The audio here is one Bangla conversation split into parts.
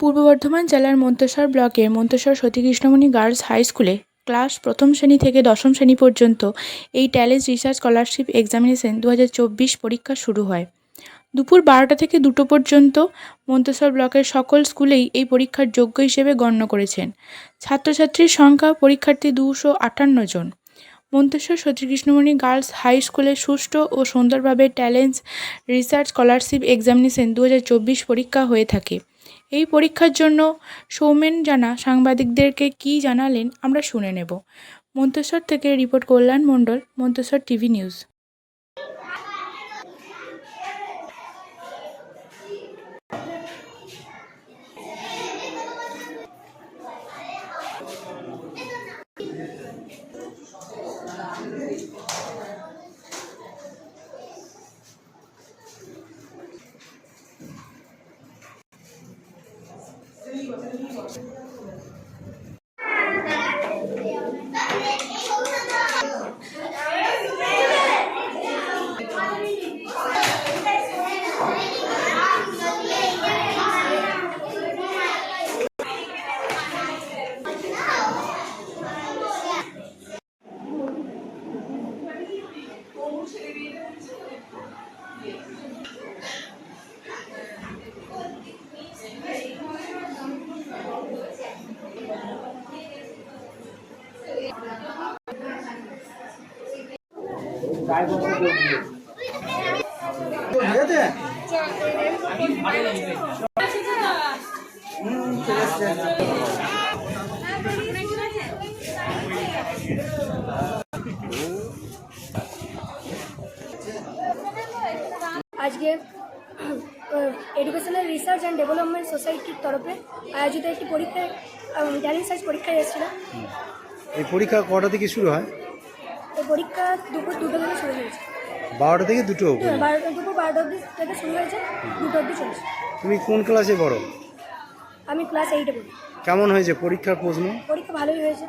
পূর্ব বর্ধমান জেলার মন্তেশ্বর ব্লকের মন্তেশ্বর সতীকৃষ্ণমণি গার্লস হাই স্কুলে ক্লাস প্রথম শ্রেণি থেকে দশম শ্রেণি পর্যন্ত এই ট্যালেন্ট রিসার্চ স্কলারশিপ এক্সামিনেশন দু হাজার চব্বিশ পরীক্ষা শুরু হয়। দুপুর বারোটা থেকে দুটো পর্যন্ত মন্তেশ্বর ব্লকের সকল স্কুলেই এই পরীক্ষার যোগ্য হিসেবে গণ্য করেছেন। ছাত্রছাত্রীর সংখ্যা পরীক্ষার্থী দুশো আটান্ন জন। মন্তেশ্বর সতীকৃষ্ণমণি গার্লস হাই স্কুলে সুষ্ঠু ও সুন্দরভাবে ট্যালেন্টস রিসার্চ স্কলারশিপ এক্সামিনেশন দু হাজার চব্বিশ পরীক্ষা হয়ে থাকে। এই পরীক্ষার জন্য সৌমেন জানা সাংবাদিকদেরকে কি জানালেন আমরা শুনে নেব। মন্তেশ্বর থেকে report Kalyan Mandal, Manteswar TV news. 我先举手。আজকে educational research and development সোসাইটির তরফে আয়োজিত একটি পরীক্ষায় ট্যালেন্ট সার্চ পরীক্ষায় এসেছিলাম। এই পরীক্ষা কটা থেকে শুরু হয়? পরীক্ষা দুপুর দুটো থেকে শুরু হয়েছে। বারোটা থেকে দুটো অবধি। বারোটা দুপুর বারোটা অবধি থেকে শুরু হয়েছে দুটো অবধি চলছে। তুমি কোন ক্লাসে পড়ো? আমি ক্লাস এইটে পড়ি। কেমন হয়েছে পরীক্ষার প্রশ্ন? পরীক্ষা ভালোই হয়েছে।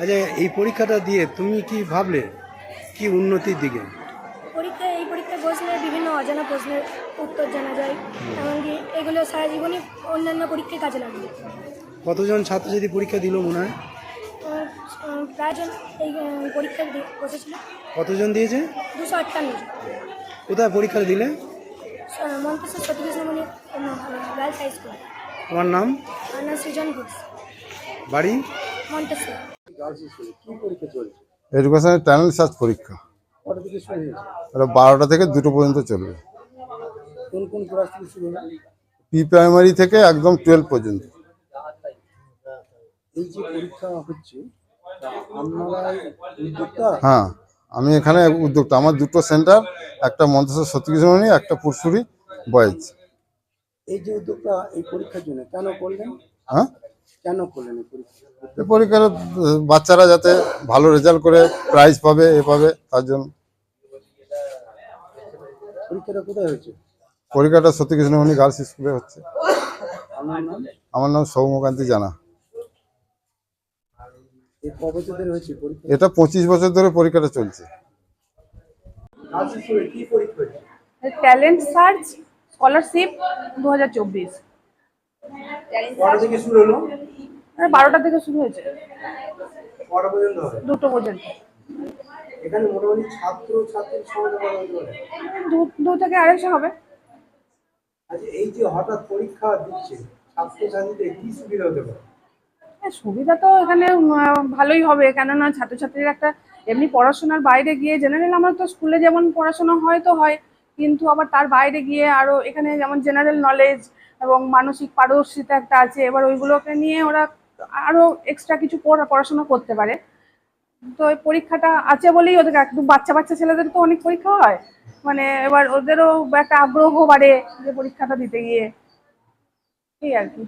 আচ্ছা এই পরীক্ষাটা দিয়ে তুমি কি ভাবলে? কি উন্নতির দিকে? পরীক্ষায় এই পরীক্ষায় বসলে বিভিন্ন অজানা প্রশ্নের উত্তর জানা যায়। এমনকি এগুলো সারা জীবনই অন্যান্য পরীক্ষায় কাজে লাগবে কতজন ছাত্রছাত্রী পরীক্ষা দিল মনে হয়? প্রায়জন এই পরীক্ষা বসেছিল। কতজন দিয়েছে? দুশো আটান্ন জন। কোথায় পরীক্ষা দিলে? Manteswar Satikrishnamani girls high school. তোমার নাম? আমার নাম সৃজন ঘোষ। বাড়ি? মন্তেশ্বর। কি এডুকেশনের ট্যালেন্ট সার্চ পরীক্ষা। কটা থেকে শুরু হয়েছে? এটা বারোটা থেকে দুটো পর্যন্ত চলবে। প্রি প্রাইমারি থেকে একদম টুয়েলভ পর্যন্ত। এই যে পরীক্ষা হচ্ছে হ্যাঁ আমি এখানে উদ্যোক্তা। আমার দুটো সেন্টার একটা মন্তেশ্বর সতীকৃষ্ণমণি একটা পুরসুরি বয়েজ। এই যে উদ্যোক্তা এই পরীক্ষার জন্য কেন করলেন? হ্যাঁ? কেন করলেন এই পরীক্ষা? এই পরীক্ষার বাচ্চারা যাতে ভালো রেজাল্ট করে প্রাইজ পাবে এ পাবে তার জন্য। পরীক্ষাটা কোথায় হয়েছে? পরীক্ষাটা সতীকৃষ্ণমণি গার্লস স্কুলে হচ্ছে। আমার নাম? আমার নাম সৌম্যকান্তি জানা এই ক বছর ধরে হয়েছে পরীক্ষা এটা পঁচিশ বছর ধরে পরীক্ষাটা চলছে। ট্যালেন্ট সার্চ স্কলারশিপ দু হাজার চব্বিশ। কটা থেকে শুরু হলো? বারোটা থেকে শুরু হয়েছে। কটা পর্যন্ত হবে? দুটো পর্যন্ত। এখানে মোটামুটি ছাত্র ছাত্রীর সংখ্যা দু দু থেকে আড়াইশো হবে। আচ্ছা এই যে হঠাৎ পরীক্ষা দিচ্ছে ছাত্র ছাত্রীদের কি সুবিধা হতে পারে? সুবিধা তো এখানে ভালোই হবে। কেননা ছাত্রছাত্রীরা একটা এমনি পড়াশোনার বাইরে গিয়ে জেনারেল আমার তো স্কুলে যেমন পড়াশোনা হয় তো হয়, কিন্তু আবার তার বাইরে গিয়ে আরও এখানে যেমন জেনারেল নলেজ এবং মানসিক পারদর্শিতা একটা আছে, এবার ওইগুলোকে নিয়ে ওরা আরও এক্সট্রা কিছু পড়াশোনা করতে পারে। তো পরীক্ষাটা আছে বলেই ওদের একদম বাচ্চা বাচ্চা ছেলেদের তো অনেক পরীক্ষা হয়। মানে এবার ওদেরও একটা আগ্রহ বাড়ে যে পরীক্ষাটা দিতে গিয়ে। এই আর কি।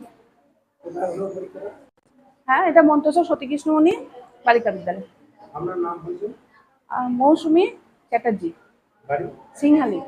হ্যাঁ এটা মন্তেশ্বর সতীকৃষ্ণমণি বালিকা বিদ্যালয়। মৌসুমি চ্যাটার্জি। সিংহালি।